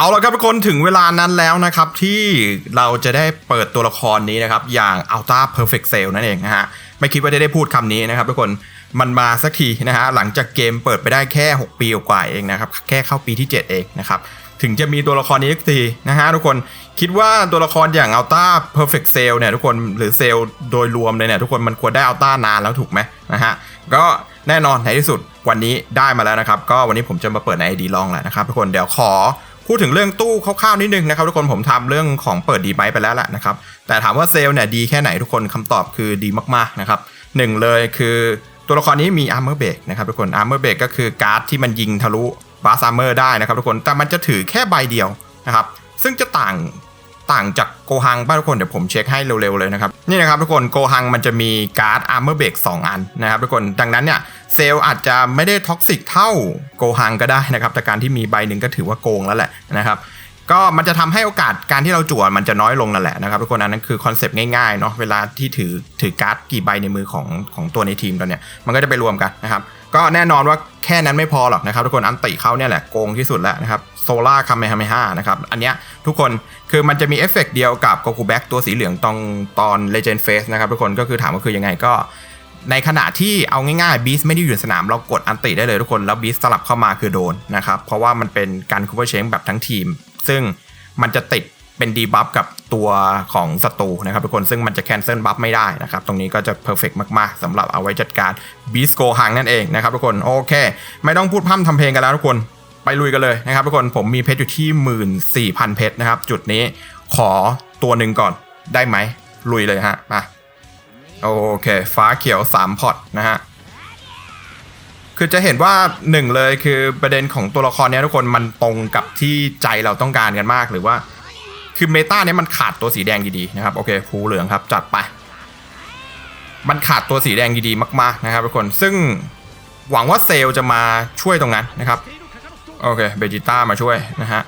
เอาละครับทุกคนถึงเวลานั้นแล้วนะครับที่เราจะได้เปิดตัวละครนี้นะครับ อย่าง Ultra Perfect Sale นั่นเองนะฮะไม่คิดว่าจะได้พูดคำนี้นะครับทุกคนมันมาสักทีนะฮะหลังจากเกมเปิดไปได้แค่ 6 ปีกว่าเองนะครับแค่เข้าปีที่ 7 เองนะครับถึงจะมีตัวละครนี้สักทีนะฮะทุกคนคิดว่าตัวละครอย่าง Ultra Perfect Sale เนี่ยทุกคนหรือเซลโดยรวมเลยเนี่ยทุกคนมันควรได้ Ultra นานแล้วถูกไหมนะฮะก็แน่นอนในที่สุดวันนี้ได้มาแล้วนะครับ ก็วันนี้ผมจะมาเปิดใน ID ลองแหละนะครับทุกคนเดี๋ยวขอ พูดถึงเรื่องตู้คร่าวๆนิดนึงนะครับทุกคนผมทำเรื่องของเปิดดีไหมไปแล้วแหละนะครับแต่ถามว่าเซลล์เนี่ยดีแค่ไหนทุกคนคำตอบคือดีมากๆนะครับหนึ่งเลยคือตัวละครนี้มี Armor b r e a k นะครับทุกคน Armor b r e a k ก็คือการ์ดที่มันยิงทะลุบาสอาร์เมอร์ได้นะครับทุกคนแต่มันจะถือแค่ใบเดียวนะครับซึ่งจะต่างต่างจากโกฮังบ้างทุกคนเดี๋ยวผมเช็คให้เร็วๆเลยนะครับนี่นะครับทุกคนโกฮังมันจะมีการ์ด Armor b r e a k 2อันนะครับทุกคนดังนั้นเนี่ย เซลล์อาจจะไม่ได้ท็อกซิกเท่าโกฮังก็ได้นะครับ แต่การที่มีใบหนึ่งก็ถือว่าโกงแล้วแหละนะครับก็มันจะทำให้โอกาสการที่เราจั่วมันจะน้อยลงนั่นแหละนะครับทุกคนอันนั้นคือคอนเซปต์ง่ายๆเนาะเวลาที่ถือถือการ์ดกี่ใบในมือของของตัวในทีมตัวเนี้ยมันก็จะไปรวมกันนะครับก็แน่นอนว่าแค่นั้นไม่พอหรอกนะครับทุกคนอันติเขาเนี่ยแหละโกงที่สุดแล้วนะครับโซล่าคาเมฮาเมฮานะครับอันเนี้ยทุกคนคือมันจะมีเอฟเฟกเดียวกับโกคูแบ็กตัวสีเหลืองตรงตอนเลเจนด์เฟสนะครับทุกคนก็คือถามว่าคือยังไงก็ ในขณะที่เอาง่ายๆบีสไม่ได้อยู่ในสนามเรากดอันติได้เลยทุกคนแล้วบีสสลับเข้ามาคือโดนนะครับเพราะว่ามันเป็นการคูเวอร์เชงแบบทั้งทีม ซึ่งมันจะติดเป็นดีบัฟกับตัวของศัตรูนะครับทุกคนซึ่งมันจะแคนเซิลบัฟไม่ได้นะครับ ตรงนี้ก็จะเพอร์เฟกมากๆสำหรับเอาไว้จัดการบีสโกหังนั่นเองนะครับทุกคนโอเค ไม่ต้องพูดพร่ำทำเพลงกันแล้วทุกคนไปลุยกันเลยนะครับทุกคนผมมีเพชรอยู่ที่ 14,000 เพชรนะครับ จุดนี้ขอตัวหนึ่งก่อนได้ไหมลุยเลยฮะมา โอเค ฟ้าเขียว 3 พอตนะฮะ คือจะเห็นว่าหนึ่งเลยคือประเด็นของตัวละครเนี้ยทุกคนมันตรงกับที่ใจเราต้องการกันมากหรือว่า คือเมตาเนี้ยมันขาดตัวสีแดงดีๆนะครับ โอเคภูเหลืองครับ จัดไป มันขาดตัวสีแดงดีๆมาก ๆนะครับทุกคน ซึ่งหวังว่าเซลจะมาช่วยตรงนั้นนะครับ โอเคเบจิต้ามาช่วยนะฮะ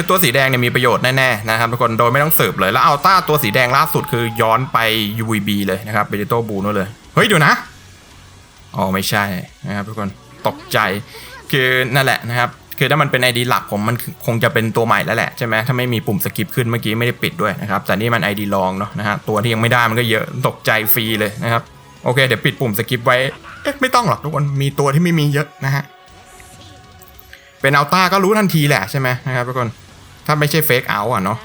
คือตัวสีแดงเนี่ยมีประโยชน์แน่ๆนะครับทุกคนโดยไม่ต้องสืบเลยแล้วเอัลต้าตัวสีแดงล่าสุดคือย้อนไป UVB เลยนะครับเบจิโตบูนู่นเลย เฮ้ยเดี๋ยวนะอ๋อไม่ใช่นะครับทุกคนตกใจคือนั่นแหละนะครับคือถ้ามันเป็น ID หลักผมมันคงจะเป็นตัวใหม่แล้วแหละใช่ไหมถ้าไม่มีปุ่มสกิปขึ้นเมื่อกี้ไม่ได้ปิดด้วยนะครับแต่นี่มัน ID ลองเนาะนะฮะตัวที่ยังไม่ได้มันก็เยอะตกใจฟรีเลยนะครับโอเคเดี๋ยวปิดปุ่มสกิปไว้เอ๊ะไม่ต้องหรอกทุกคนมีตัวที่ไม่มีเยอะนะฮะเป็นอัลต้าก็รู้ทันทีแหละใช่ไหมนะครับทุกคน ถ้าไม่ใช่เฟกเอาท์อะเนาะ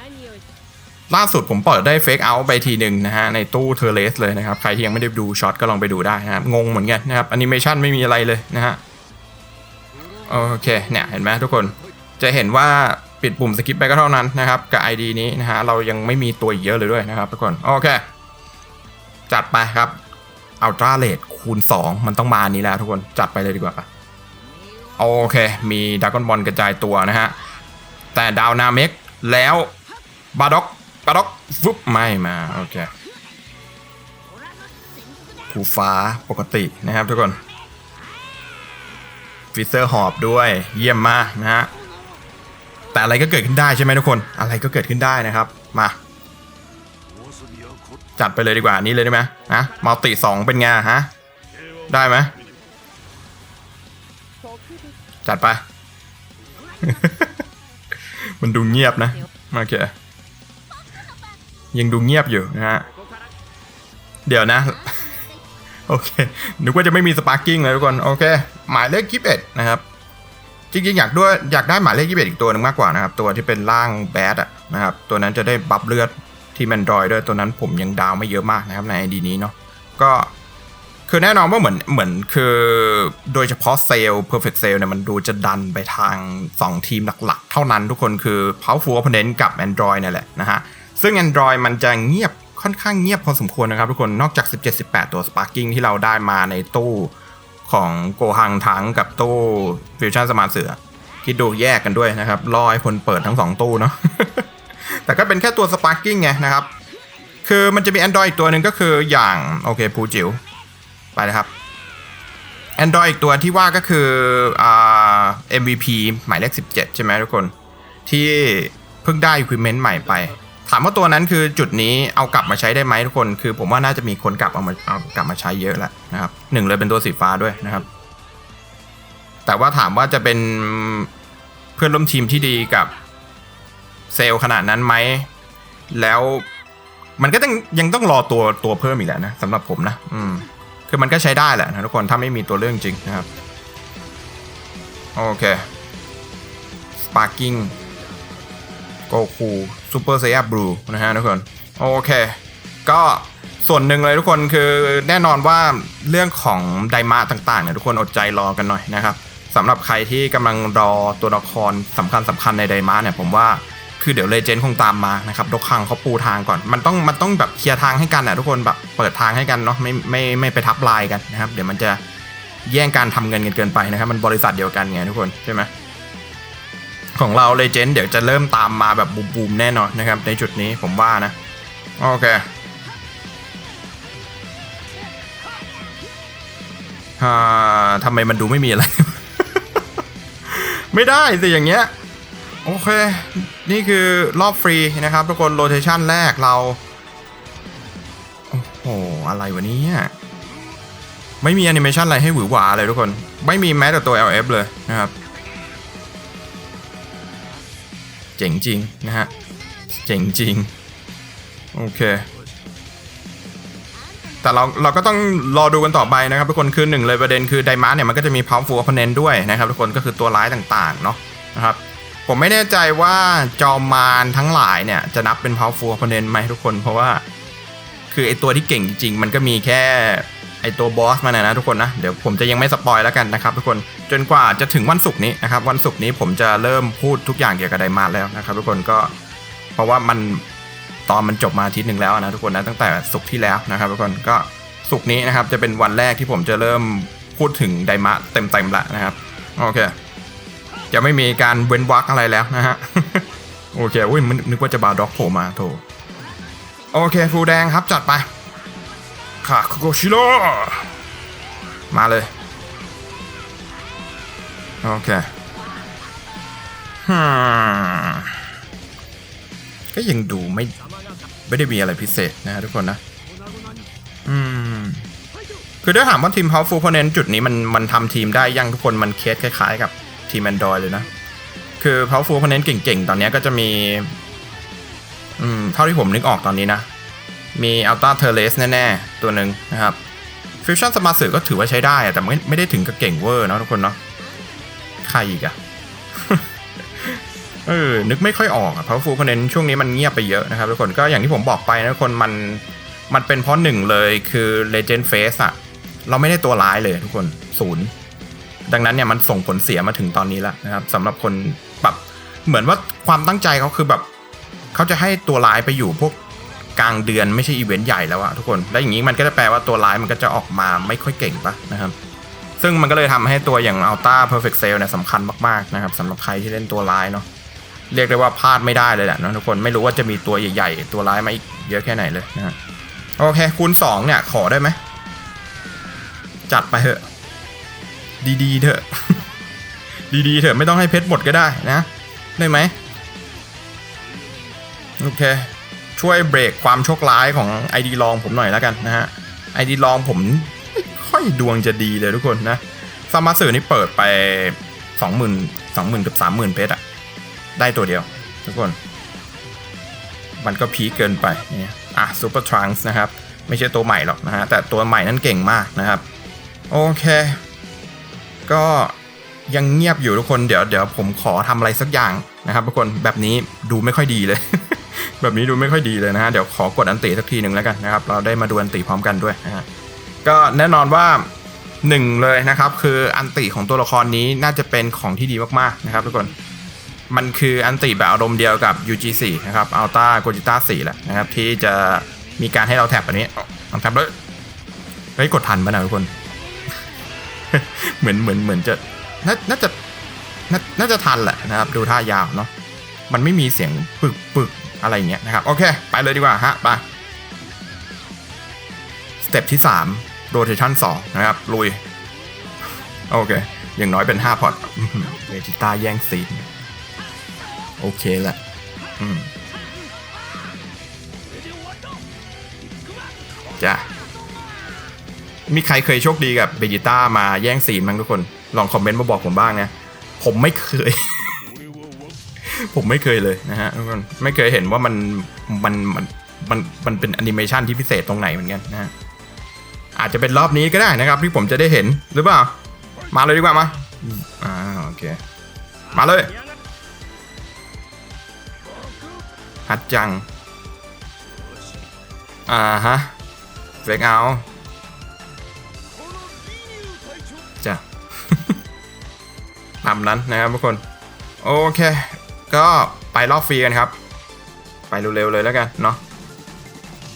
ล่าสุดผมเปิดได้เฟกเอาท์ไปทีหนึ่งนะฮะ ในตู้เทอร์เลสเลยนะครับ ใครที่ยังไม่ได้ดูช็อตก็ลองไปดูได้นะครับงงเหมือนกันนะครับแอนิเมชันไม่มีอะไรเลยนะฮะ โอเค เนี่ยเห็นไหมทุกคนจะเห็นว่าปิดปุ่มสกิปไปก็เท่านั้นนะครับ กับ ID นี้นะฮะ เรายังไม่มีตัวอีกเยอะเลยด้วยนะครับทุกคน โอเค จัดไปครับอัลตราเลดคูณ 2 มันต้องมานี้แล้วทุกคนจัดไปเลยดีกว่าโอเค มีดากอนบอลกระจายตัวนะฮะ แต่ดาวนาเมกแล้วบาด็อกบาด็อกฟึบไม่มาโอเคผูฟ้าปกตินะครับทุกคนฟิเซอร์หอบด้วยเยี่ยมมากนะฮะแต่อะไรก็เกิดขึ้นได้ใช่ไหมทุกคนอะไรก็เกิดขึ้นได้นะครับมาจัดไปเลยดีกว่านี้เลยได้ไหมฮะมัลติสองเป็นไงฮะได้ไหมจัดไป มันดูเงียบนะโอเคยังดูเงียบอยู่นะฮะเดี๋ยวนะ โอเค นึกว่าจะไม่มีสปาร์กิ้งเลยทุกคน โอเค หมายเลขยี่สิบเอ็ดนะครับ จริงๆ อยากด้วยอยากได้หมายเลขยี่สิบเอ็ดอีกตัวหนึ่งมากกว่านะครับ ตัวที่เป็นร่างแบดอะนะครับ ตัวนั้นจะได้บัฟเลือดที่แมนดรอยด้วย ตัวนั้นผมยังดาวไม่เยอะมากนะครับในไอดีนี้เนาะ ก็ คือแน่นอนว่าเหมือนเหมือนคือโดยเฉพาะเซลล์ perfect sale เนี่ยมันดูจะดันไปทาง 2 ทีมหลักๆ เท่านั้นทุกคนคือ powerful opponent กับ Android นี่แหละนะฮะ ซึ่ง Android มันจะเงียบค่อนข้างเงียบพอสมควรนะครับทุกคนนอกจาก 17-18 ตัว Sparking ที่เราได้มาในตู้ของโกหังทั้งกับตู้ฟิวชั่นสมาร์ทเสือ คิดดูแยกกันด้วยนะครับรอให้คนเปิดทั้ง 2 ตู้เนาะแต่ก็เป็นแค่ตัว Sparking ไงนะครับคือมันจะมี Android อีกตัวหนึ่งก็คืออย่างโอเคภูจิ๋ว ไปนะครับ Android อีกตัวที่ว่าก็คืออ MVP หมายเลข 17 ใช่ไหมทุกคน ที่เพิ่งได้ equipment ใหม่ไป ถามว่าตัวนั้นคือจุดนี้เอากลับมาใช้ได้ไหมทุกคน คือผมว่าน่าจะมีคนกลับเอามาเอากลับมาใช้เยอะแหละนะครับหนึ่งเลยเป็นตัวสีฟ้าด้วยนะครับ แต่ว่าถามว่าจะเป็นเพื่อนร่วมทีมที่ดีกับเซลล์ขนาดนั้นไหม แล้วมันก็ต้องยังต้องรอตัวตัวเพิ่มอีกแหละนะสำหรับผมนะ อืม คือมันก็ใช้ได้แหละนะทุกคนถ้าไม่มีตัวเรื่องจริงนะครับ โอเค Sparking โกคูซูเปอร์เซียบลูนะฮะทุกคน โอเค ก็ส่วนหนึ่งเลยทุกคนคือแน่นอนว่าเรื่องของไดมาต่างๆเนี่ยทุกคนอดใจรอกันหน่อยนะครับสำหรับใครที่กำลังรอตัวละครสำคัญสำคัญในไดมาเนี่ยผมว่า คือเดี๋ยวเลเจนด์คงตามมานะครับดกคังเขาปูทางก่อน มันต้องมันต้องแบบเคลียร์ทางให้กันนะทุกคนแบบเปิดทางให้กันเนาะไม่ไม่ไม่ไปทับลายกันนะครับ เดี๋ยวมันจะแย่งการทำเงินกันเกินไปนะครับ มันบริษัทเดียวกันไงทุกคนใช่ไหมของเราเลเจนด์เดี๋ยวจะเริ่มตามมาแบบบูมๆแน่นอนนะครับ ในจุดนี้ผมว่านะ โอเคอ่าทำไมมันดูไม่มีอะไร ไม่ได้สิอย่างเงี้ย โอเค นี่คือรอบฟรีนะครับทุกคนโรเทชันแรกเรา โอ้โห อะไรวะเนี่ย ไม่มีแอนิเมชันอะไรให้หวือหวาเลยทุกคน ไม่มีแม้แต่ตัว LF เลยนะครับ เจ๋งจริงนะฮะ เจ๋งจริง โอเค แต่เราเราก็ต้องรอดูกันต่อไปนะครับทุกคน คือหนึ่งเลยประเด็นคือไดมาร์เนี่ยมันก็จะมี powerful opponent ด้วยนะครับทุกคน ก็คือตัวร้ายต่างๆเนาะนะครับ ผมไม่แน่ใจว่าจอมมารทั้งหลายเนี่ย จะนับเป็น powerful opponent ไหมทุกคนเพราะว่า คือไอตัวที่เก่งจริง มันก็มีแค่ไอตัวบอสมันนะนะทุกคนนะ เดี๋ยวผมจะยังไม่สปอยแล้วกันนะครับทุกคนจนกว่าจะถึงวันศุกร์นี้นะครับ วันศุกร์นี้ผมจะเริ่มพูดทุกอย่างเกี่ยวกับไดมาร์แล้วนะครับ ทุกคนก็เพราะว่ามันตอนมันจบมาอาทิตย์หนึ่งแล้วนะทุกคนนะตั้งแต่ศุกร์ที่แล้วนะครับ ทุกคนก็ศุกร์นี้นะครับจะเป็นวันแรกที่ผมจะเริ่มพูดถึงไดมาร์เต็มๆละนะครับโอเค จะไม่มีการเว้นวรรคอะไรแล้วนะฮะ โอเคอุ้ยมันนึกว่าจะบาร์ด็อกโผล่มาโถโอเคฟูแดงครับจัดไปค่ะคุโกชิโร่มาเลย โอเคฮึก็ยังดูไม่ไม่ได้มีอะไรพิเศษนะฮะทุกคนนะ อืม คือถ้าถามว่าทีม Powerful Opponent จุดนี้มันมันทำทีมได้ยังทุกคนมันเคสคล้ายๆกับ ทีม Android เลยนะ คือ Powerful Opponent เก่งๆ ตอนนี้ก็จะมี อืม เท่าที่ผมนึกออกตอนนี้นะ มี Ultra t e r r e s แน่ๆ ตัวหนึ่งนะครับ Fusion s m a r t ก็ถือว่าใช้ได้แต่ไม่ไม่ได้ถึงกับเก่งเวอร์เนะทุกคนเนาะใครอีกอะเออนึกไม่ค่อยออกอะเพราะฟูคอนเนนช่วงนี้มันเงียบไปเยอะนะครับทุกคนก็อย่างที่ผมบอกไปนะทุกคนมันมันเป็นเพราะหนึ่งเลยคือ Legend Face อะเราไม่ได้ตัวร้ายเลยทุกคนศูนย์ ดังนั้นเนี่ยมันส่งผลเสียมาถึงตอนนี้แล้วนะครับสำหรับคนแบบเหมือนว่าความตั้งใจเขาคือแบบเขาจะให้ตัวร้ายไปอยู่พวกกลางเดือนไม่ใช่อีเวนต์ใหญ่แล้วอะทุกคนแล้วอย่างนี้มันก็จะแปลว่าตัวร้ายมันก็จะออกมาไม่ค่อยเก่งปะนะครับ ซึ่งมันก็เลยทำให้ตัวอย่าง Ultra Perfect Cell เนี่ยสำคัญมากๆนะครับสำหรับใครที่เล่นตัวร้ายเนาะเรียกได้ว่าพลาดไม่ได้เลยแหละนะทุกคนไม่รู้ว่าจะมีตัวใหญ่ ๆ ตัวร้ายมาอีกเยอะแค่ไหนเลยนะฮะโอเคคูณสองเนี่ยขอได้ไหมจัดไปเถอะ ดีๆเถอะ ดีๆเถอะไม่ต้องให้เพชรหมดก็ได้นะ ได้ไหมโอเค ช่วยเบรกความโชคร้ายของ ID ลองผมหน่อยแล้วกันนะฮะ ID ลองผมไม่ค่อยดวงจะดีเลยทุกคนนะซามาสึนี่เปิดไปสองหมื่นสองหมื่นกับสามหมื่นเพชรอะได้ตัวเดียว ทุกคน มันก็พีเกินไปเนี่ยอะซูเปอร์ทรังส์นะครับ ไม่ใช่ตัวใหม่หรอกนะฮะแต่ตัวใหม่นั้นเก่งมากนะครับ โอเค ก็ยังเงียบอยู่ทุกคนเดี๋ยวเดี๋ยวผมขอทำอะไรสักอย่างนะครับทุกคนแบบนี้ดูไม่ค่อยดีเลย แบบนี้ดูไม่ค่อยดีเลยนะฮะเดี๋ยวขอกดอันติสักทีหนึ่งแล้วกันนะครับเราได้มาดูอันติพร้อมกันด้วยนะฮะก็แน่นอนว่าหนึ่งเลยนะครับคืออันติของตัวละครนี้น่าจะเป็นของที่ดีมากๆนะครับทุกคนมันคืออันติแบบอารมณ์เดียวกับ UG4 นะครับ Alta g o j i t a 4แหละนะครับที่จะมีการให้เราแท็บอันนี้ลองแท็บเลยเฮ้ยกดทันป่ะนะทุกคน เหมือนเหมือนเหมือนจะน่าน่าจะน,น่าจะทันแหละนะครับ ดูท่ายาวเนาะมันไม่มีเสียงปึกปึกอะไรเงี้ยนะครับ โอเค ไปเลยดีกว่าฮะไปสเต็ปที่3 rotation 2 นะครับ ลุย โอเค อย่างน้อยเป็น 5 พอร์ตเวจิต้าแย่งซีนโอเคแหละอืมจ้ะ มีใครเคยโชคดีกับเบจิต้ามาแย่งซีนมั้งทุกคน ลองคอมเมนต์มาบอกผมบ้างนะ ผมไม่เคย ผมไม่เคยเลยนะฮะทุกคนไม่เคยเห็นว่ามันมันมันมันมันเป็นแอนิเมชันที่พิเศษตรงไหนเหมือนกันนะฮะอาจจะเป็นรอบนี้ก็ได้นะครับ ที่ผมจะได้เห็นหรือเปล่า มาเลยดีกว่ามาอ่าโอเค มาเลยฮัดจัง อ่าฮะเฟกเอา จ้ะตามนั้นนะครับทุกคน โอเค ก็ไปรอบฟรีกันครับ ไปเร็วๆเลยแล้วกันเนาะ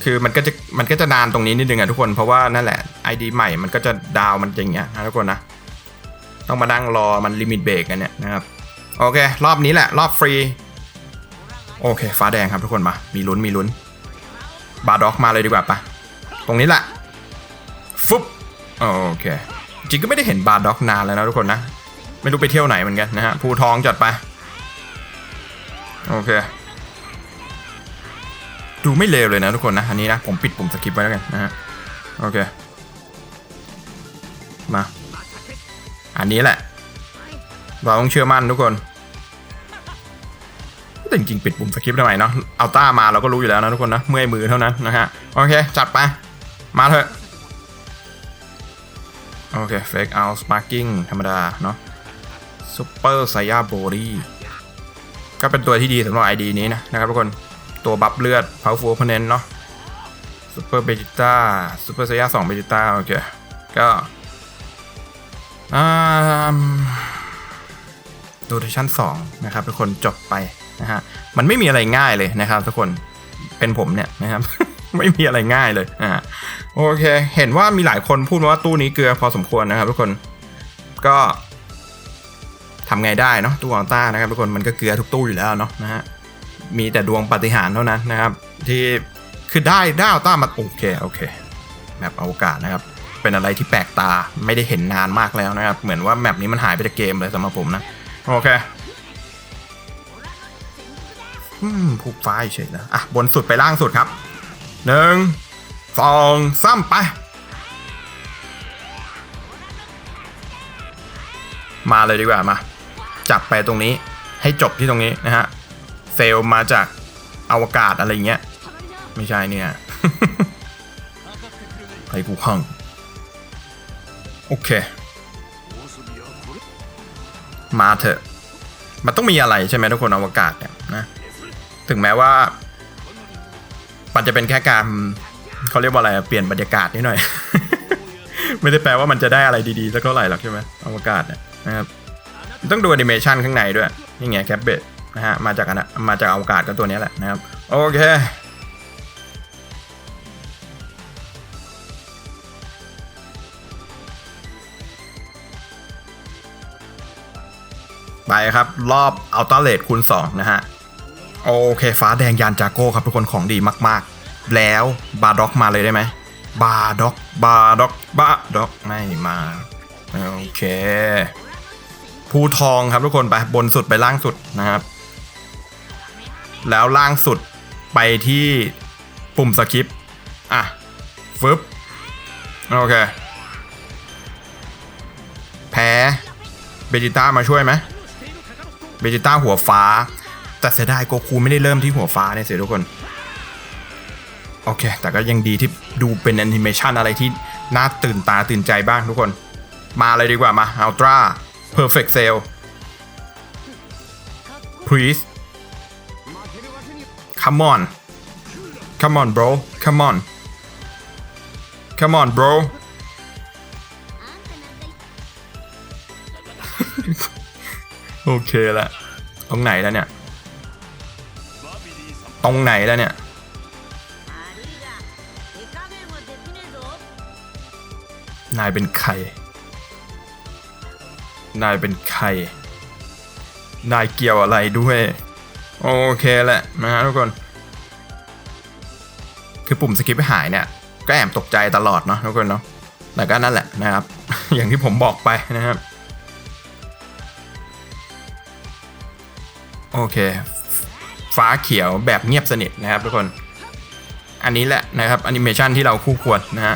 คือมันก็จะมันก็จะนานตรงนี้นิดนึงอะทุกคนเพราะว่านั่นแหละ ID ใหม่มันก็จะดาวมันจริงเงี้ยนะทุกคนนะต้องมานั่งรอมันลิมิตเบรกกันเนี่ยนะครับโอเค รอบนี้แหละ รอบฟรี โอเค ฟ้าแดงครับทุกคนมา มีลุ้นมีลุ้น บาร์ด็อกมาเลยดีกว่าปะตรงนี้แหละฟุ๊บโอเค จริงก็ไม่ได้เห็นบาร์ด็อกนานแล้วนะทุกคนนะ ไม่รู้ไปเที่ยวไหนเหมือนกันนะฮะภูทองจัดไป โอเค ดูไม่เลวเลยนะทุกคนนะ อันนี้นะ ผมปิดปุ่มสกิปไว้แล้วกันนะฮะ โอเค มา อันนี้แหละ เราต้องเชื่อมั่นทุกคนแต่จริงๆปิดปุ่มสคริปต์ทำไมเนาะเอาต้ามาเราก็รู้อยู่แล้วนะทุกคนนะ เมื่อยมือเท่านั้นนะฮะ โอเค จัดไป มาเถอะ โอเค fake out sparking ธรรมดา เนาะ super saya body ก็เป็นตัวที่ดีสำหรับ ID นี้นะนะครับทุกคนตัวบัฟเลือด powerful opponent เนาะ super vegeta super saya 2 vegeta โอเค ก็อ่าโ o เ a ชั่น2นะครับทุกคนจบไปนะฮะมันไม่มีอะไรง่ายเลยนะครับทุกคนเป็นผมเนี่ยนะครับ ไม่มีอะไรง่ายเลยอ่าโอเค เห็นว่ามีหลายคนพูดว่าตู้นี้เกลือพอสมควรนะครับทุกคนก็ทำไงได้เนาะตู้อัลต้านะครับทุกคนมันก็เกลือทุกตู้อยู่แล้วเนาะนะฮะมีแต่ดวงปฏิหารเท่านั้นนะครับ ที่คือได้ได้อัลต้ามาโอเคโอเคแบบอวกาศนะครับ เป็นอะไรที่แปลกตาไม่ได้เห็นนานมากแล้วนะครับ เหมือนว่าแมปนี้มันหายไปจากเกมเลยสำหรับผมนะโอเคอืมผูกฟ้าเฉยนะอะบนสุดไปล่างสุดครับ หนึ่งสองสามไป มาเลยดีกว่ามา จับไปตรงนี้ให้จบที่ตรงนี้นะฮะ เซลมาจากอวกาศอะไรเงี้ย ไม่ใช่เนี่ยไปกูห้องโอเค มาเถอะ มันต้องมีอะไรใช่ไหมทุกคนอวกาศเนี่ยนะ ถึงแม้ว่า มันจะเป็นแค่การเขาเรียกว่าอะไรเปลี่ยนบรรยากาศนิดหน่อย ไม่ได้แปลว่ามันจะได้อะไรดีๆสักเท่าไหร่หรอกใช่ไหมอวกาศเนี่ยนะครับต้องดูแอนิเมชันข้างในด้วยนี่ไงแคปเบตนะฮะมาจากอันมาจากอวกาศก็ตัวนี้แหละนะครับ โอเคไปครับ รอบอัลต a เล e คูณ2นะฮะ โอเค ฟ้าแดงยานจากโก้ครับทุกคนของดีมากๆ แล้วบาร์ด็อกมาเลยได้ไหมบาร์ด็อกบาร์ด็อกบาร์ด็อกไม่มาโอเคภูทองครับทุกคนไปบนสุดไปล่างสุดนะครับ แล้วล่างสุดไปที่ปุ่มสคริปอะฟึบโอเค แพ้เบจิต้ามาช่วยไหมเบจิต้าหัวฟ้า แต่เสียดายโกคูไม่ได้เริ่มที่หัวฟ้าเนี่ยเสียทุกคน โอเค แต่ก็ยังดีที่ดูเป็นแอนิเมชันอะไรที่น่าตื่นตาตื่นใจบ้างทุกคน มาเลยดีกว่ามา Ultra Perfect Cell Please Come on Come on bro Come on Come on bro โอเคละตรงไหนแล้วเนี่ย รงไหนแล้วเนี่ย นายเป็นใคร นายเป็นใคร นายเกี่ยวอะไรด้วย โอเคแหละนะฮะทุกคน คือปุ่มสกิปหายเนี่ย ก็แอบตกใจตลอดเนาะทุกคนเนาะ แต่ก็นั่นแหละนะครับ อย่างที่ผมบอกไปนะครับโอเค ฟ้าเขียวแบบเงียบสนิทนะครับทุกคน อันนี้แหละนะครับแอนิเมชันที่เราคู่ควรนะฮะ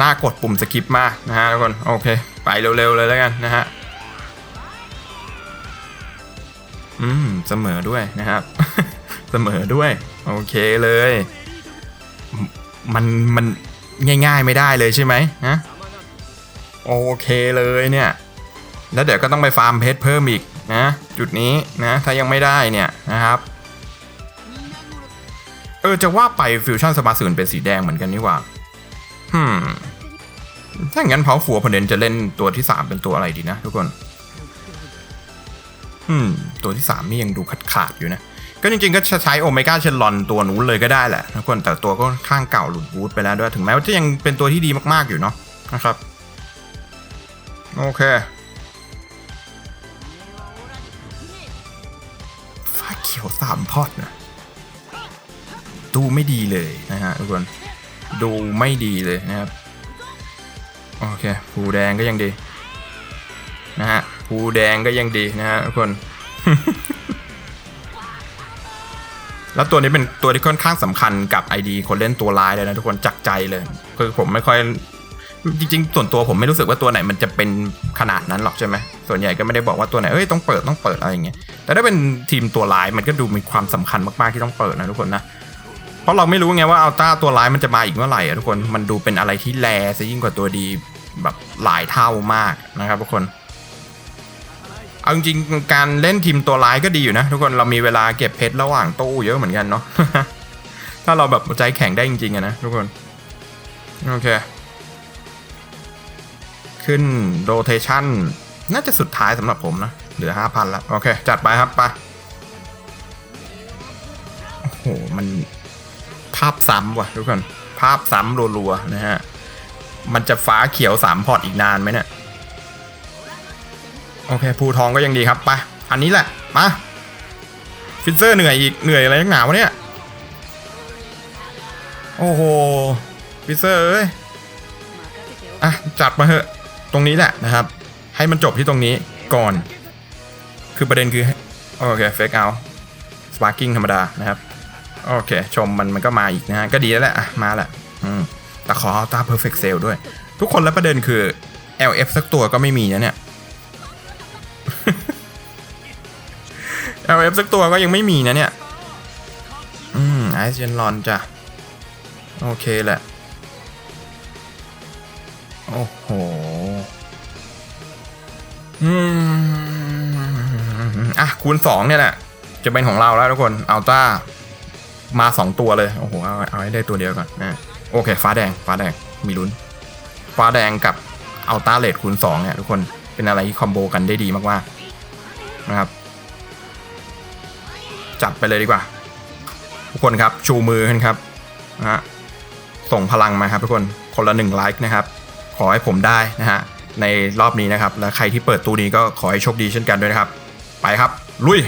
น่ากดปุ่มสกิปมากนะฮะทุกคนโอเค ไปเร็วๆเลยแล้วกันนะฮะอืมเสมอด้วยนะครับ เสมอด้วย โอเคเลย มันมันง่ายๆไม่ได้เลยใช่ไหมฮะโอเคเลยเนี่ย แล้วเดี๋ยวก็ต้องไปฟาร์มเพชรเพิ่มอีกนะ จุดนี้นะ ถ้ายังไม่ได้เนี่ยนะครับ เออจะว่าไปฟิวชั่นสมาร์ทสูนเป็นสีแดงเหมือนกันนี่หว่าฮึมถ้าอย่างนั้นเผาฝัวพเดนจะเล่นตัวที่3เป็นตัวอะไรดีนะทุกคน อืม ตัวที่3นี่ยังดูขาดขาดๆอยู่นะ ก็จริงๆก็จะใช้โอเมก้าเชลลอนตัวนู้นเลยก็ได้แหละทุกคนแต่ตัวก็ข้างเก่าหลุดบูทไปแล้วด้วย ถึงแม้ว่าจะยังเป็นตัวที่ดีมากๆอยู่เนาะนะครับ โอเคฟ้าเขียวสามพอดนะ ดูไม่ดีเลยนะฮะทุกคนดูไม่ดีเลยนะครับโอเคภูแดงก็ยังดีนะฮะภูแดงก็ยังดีนะฮะทุกคนแล้วตัวนี้เป็นตัวที่ค่อนข้างสำคัญกับ ID คนเล่นตัวร้ายเลยนะทุกคนจักใจเลยคือผมไม่ค่อยจริงๆ ส่วนตัวผมไม่รู้สึกว่าตัวไหนมันจะเป็นขนาดนั้นหรอกใช่ไหมส่วนใหญ่ก็ไม่ได้บอกว่าตัวไหนเอ้ยต้องเปิดต้องเปิดอะไรอย่างเงี้ยแต่ถ้าเป็นทีมตัวร้ายมันก็ดูมีความสำคัญมากๆที่ต้องเปิดนะทุกคนนะ เพราะเราไม่รู้ไงว่าอัลต้าตัวร้ายมันจะมาอีกเมื่อไหร่อะทุกคนมันดูเป็นอะไรที่แลซะยิ่งกว่าตัวดีแบบหลายเท่ามากนะครับทุกคนเอาจริงการเล่นทีมตัวร้ายก็ดีอยู่นะ ทุกคนเรามีเวลาเก็บเพชรระหว่างตู้เยอะเหมือนกันเนาะถ้าเราแบบใจแข็งได้จริงๆอะนะทุกคน โอเค ขึ้นโรเทชันน่าจะสุดท้ายสำหรับผมนะ เหลือห้าพันแล้ว โอเค จัดไปครับ ไป โอ้โห มัน ภาพซ้ำว่ะทุกคนภาพซ้ำรัวๆนะฮะ มันจะฟ้าเขียวสามพอร์ตอีกนานไหมเนี่ยโอเคภูทองก็ยังดีครับไปอันนี้แหละมาฟิเซอร์เหนื่อยอีกเหนื่อยอะไรนักหนาวะเนี่ยโอ้โหฟิเซอร์เอ้ยอะจัดมาเหอะตรงนี้แหละนะครับ ให้มันจบที่ตรงนี้ก่อน คือประเด็นคือโอเคเฟกเอาสปาร์กิ้งธรรมดานะครับ โอเค ชมมันมันก็มาอีกนะฮะ ก็ดีแล้วแหละมาแหละอืมแต่ขอเอาตา perfect sale ด้วย ทุกคนแล้วประเด็นคือ LF สักตัวก็ไม่มีนะเนี่ย LF สักตัวก็ยังไม่มีนะเนี่ย อืมไอซ์เจนลอนจ้ะ โอเคแหละ โอ้โห อืม อะ คูณสองเนี่ยแหละ จะเป็นของเราแล้วทุกคนอัลต้า มาสองตัวเลย โอ้โห เอาเอาให้ได้ตัวเดียวก่อนนะโอเค ฟ้าแดง ฟ้าแดง มีลุ้น ฟ้าแดงกับอัลต้าเลดคูณสองเนี่ยทุกคน เป็นอะไรที่คอมโบกันได้ดีมากๆนะครับ จัดไปเลยดีกว่า ทุกคนครับ ชูมือกันครับนะฮะส่งพลังมาครับทุกคน คนละหนึ่งไลค์นะครับ ขอให้ผมได้นะฮะ ในรอบนี้นะครับ และใครที่เปิดตู้นี้ก็ขอให้โชคดีเช่นกันด้วยนะครับ ไปครับ ลุย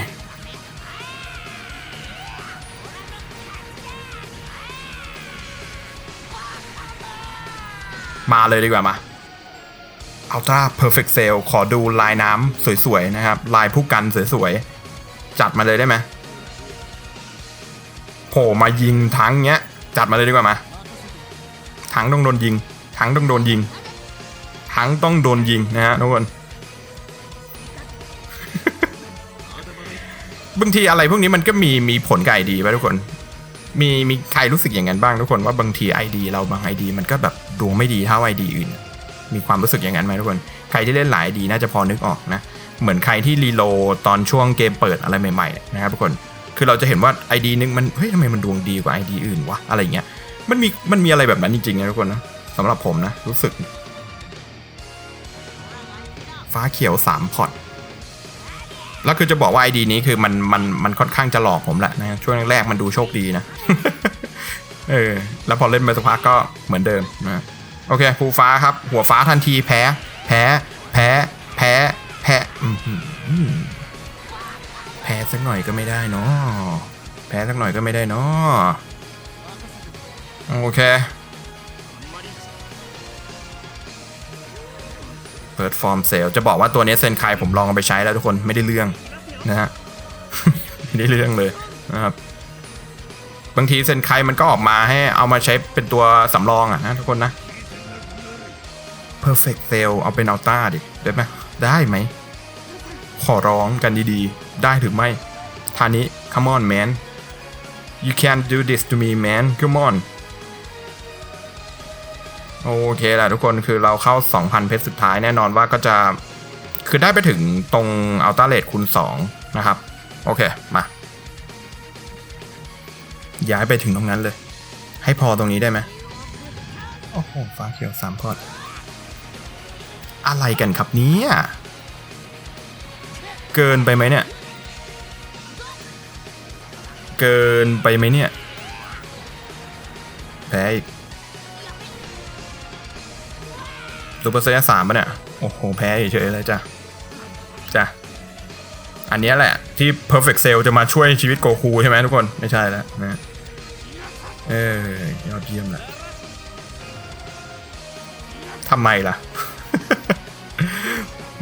มาเลยดีกว่ามา Ultra Perfect Sale ขอดูลายน้ำสวยๆนะครับ ลายผู้กันสวยๆ จัดมาเลยได้ไหมโผล่มายิงทั้งเงี้ย จัดมาเลยดีกว่ามา ทั้งต้องโดนยิง ทั้งต้องโดนยิง ทั้งต้องโดนยิงนะฮะทุกคนบางทีอะไรพวกนี้มันก็มีมีผลกับไอดีไปทุกคน มีมีใครรู้สึกอย่างนั้นบ้างทุกคนว่าบางทีไอดีเราบางไอดีมันก็แบบ ดวงไม่ดีเท่าไอดีอื่น มีความรู้สึกอย่างนั้นไหมทุกคน ใครที่เล่นหลายดีน่าจะพอนึกออกนะ เหมือนใครที่รีโลตอนช่วงเกมเปิดอะไรใหม่ๆนะครับทุกคน คือเราจะเห็นว่า ID นึงมัน เฮ้ยทำไมมันดวงดีกว่า ID อื่นวะ อะไรเงี้ย มันมี มันมีอะไรแบบนั้นจริงๆนะทุกคนนะสำหรับผมนะ รู้สึก ฟ้าเขียวสามพอร์ตแล้วคือจะบอกว่า ID นี้คือมันมันมันค่อนข้างจะหลอกผมแหละนะช่วงแรกมันดูโชคดีนะ เออ แล้วพอเล่นไปสักพักก็เหมือนเดิมนะโอเคภูฟ้าครับ หัวฟ้าทันทีแพ้ แพ้ แพ้ แพ้ แพ้แพ้สักหน่อยก็ไม่ได้เนาะแพ้สักหน่อยก็ไม่ได้เนาะโอเค เปิดฟอร์มเซลจะบอกว่าตัวนี้เซนคายผมลองเอาไปใช้แล้วทุกคนไม่ได้เรื่องนะฮะ ไม่ได้เรื่องเลยนะครับ บางทีเซนไคมันก็ออกมาให้เอามาใช้เป็นตัวสำรองอะนะทุกคนนะ perfect sale เอาเป็นอัลต้าดิ ได้ไหมได้ไหม ขอร้องกันดีๆ ได้หรือไม่ทานี้ come on man you can't do this to me man come on โอเคแหละทุกคนคือเราเข้า 2,000 เพชรสุดท้ายแน่นอนว่าก็จะ คือได้ไปถึงตรงอัลต้าเลทคูณ2นะครับ โอเค มา ย้ายไปถึงตรงนั้นเลย ให้พอตรงนี้ได้ไหมโอ้โหฟ้าเขียวสามพอดอะไรกันครับเนี่ยเกินไปไหมเนี่ย เกินไปไหมเนี่ยแพ้อีกซูเปอร์เซนสามปะเนี่ย โอ้โห แพ้เฉยเลยจ้ะ จ้ะ อันนี้แหละ ที่ Perfect Cell จะมาช่วยชีวิตโกคูใช่ไหมทุกคน ไม่ใช่แล้วนะ เออยอดเยี่ยมแหละทำไมล่ะ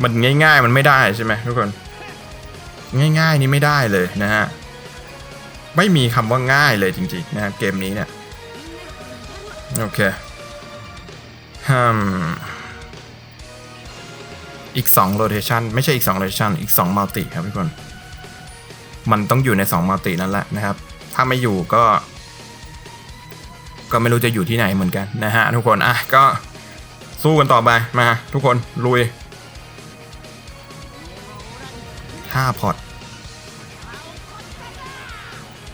มันง่ายๆ มันไม่ได้ใช่ไหมทุกคน ง่ายๆ นี่ไม่ได้เลยนะฮะ ไม่มีคำว่าง่ายเลยจริงๆนะเกมนี้เนี่ย โอเคฮึมอีก2 rotation ไม่ใช่อีก2 rotation อีก2 multi ครับทุกคน มันต้องอยู่ใน2 multi นั่นแหละนะครับ ถ้าไม่อยู่ก็ ก็ไม่รู้จะอยู่ที่ไหนเหมือนกันนะฮะทุกคน อะก็สู้กันต่อไปมาทุกคนลุย5พอต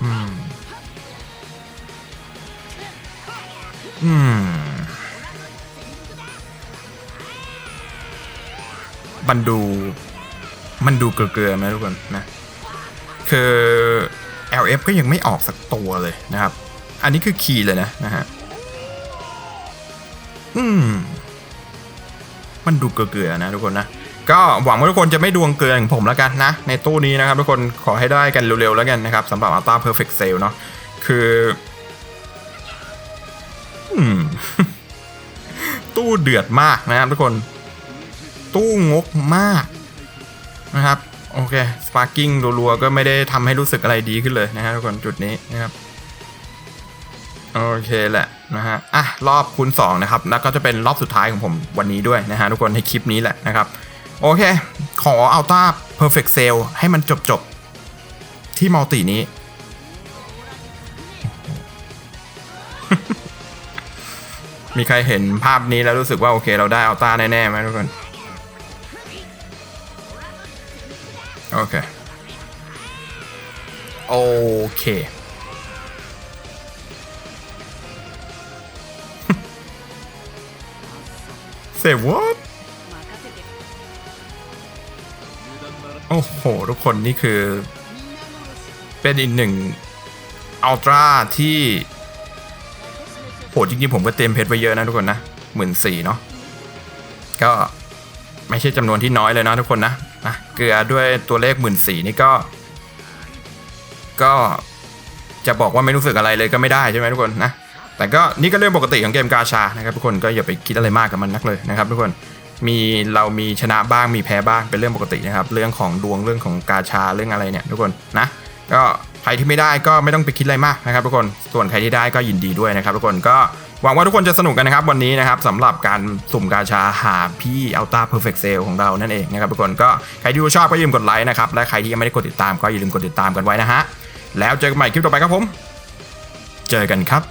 อืม อืม มันดู มันดูเกลือๆไหมทุกคนนะ คือ LF ก็ยังไม่ออกสักตัวเลยนะครับ อันนี้คือคีย์เลยนะนะฮะ อืม มันดูเกลือๆนะทุกคนนะ ก็หวังว่าทุกคนจะไม่ดวงเกลืออย่างผมแล้วกันนะ ในตู้นี้นะครับทุกคนขอให้ได้กันเร็วๆแล้วกันนะครับสำหรับ Ultra Perfect Sale เนาะ คือ อืม ตู้เดือดมากนะครับทุกคน ตู้งกมากนะครับ โอเค สปาร์กิ้งรัวๆก็ไม่ได้ทำให้รู้สึกอะไรดีขึ้นเลยนะฮะทุกคนจุดนี้นะครับ โอเคแหละนะฮะ อะ รอบคูณ2นะครับ แล้วก็จะเป็นรอบสุดท้ายของผมวันนี้ด้วยนะฮะ ทุกคนในคลิปนี้แหละนะครับ โอเค ขอเอาต้า perfect sale ให้มันจบจบที่มัลตินี้ มีใครเห็นภาพนี้แล้วรู้สึกว่าโอเคเราได้เอาต้าแน่ๆไหมทุกคน โอเค โอเค เสวอตโอ้โห ทุกคนนี่คือ เป็นอีกหนึ่งอัลตร้าที่โหจริงๆผมก็เต็มเพชรไปเยอะนะทุกคนนะหมื่นสี่เนาะก็ไม่ใช่จำนวนที่น้อยเลยนะทุกคนนะนะเกลือด้วยตัวเลขหมื่นสี่นี่ก็ ก็จะบอกว่าไม่รู้สึกอะไรเลยก็ไม่ได้ใช่ไหมทุกคนนะ แต่ก็นี่ก็เรื่องปกติของเกมกาชานะครับทุกคนก็อย่าไปคิดอะไรมากกับมันนักเลยนะครับทุกคนมีเรามีชนะบ้างมีแพ้บ้างเป็นเรื่องปกตินะครับเรื่องของดวงเรื่องของกาชาเรื่องอะไรเนี่ยทุกคนนะก็ใครที่ไม่ได้ก็ไม่ต้องไปคิดอะไรมากนะครับทุกคนส่วนใครที่ได้ก็ยินดีด้วยนะครับทุกคนก็หวังว่าทุกคนจะสนุกกันนะครับวันนี้นะครับสำหรับการสุ่มกาชาหาพี่อัลต้าเพอร์เฟกต์เซลของเรานั่นเองนะครับทุกคนก็ใครที่ชอบก็อย่าลืมกดไลค์นะครับและใครที่ยังไม่ได้กดติดตามก็อย่าลืมกดติดตามกันไว้นะฮะแล้วเจอกันใหม่คลิปต่อไปครับผม เจอกันครับ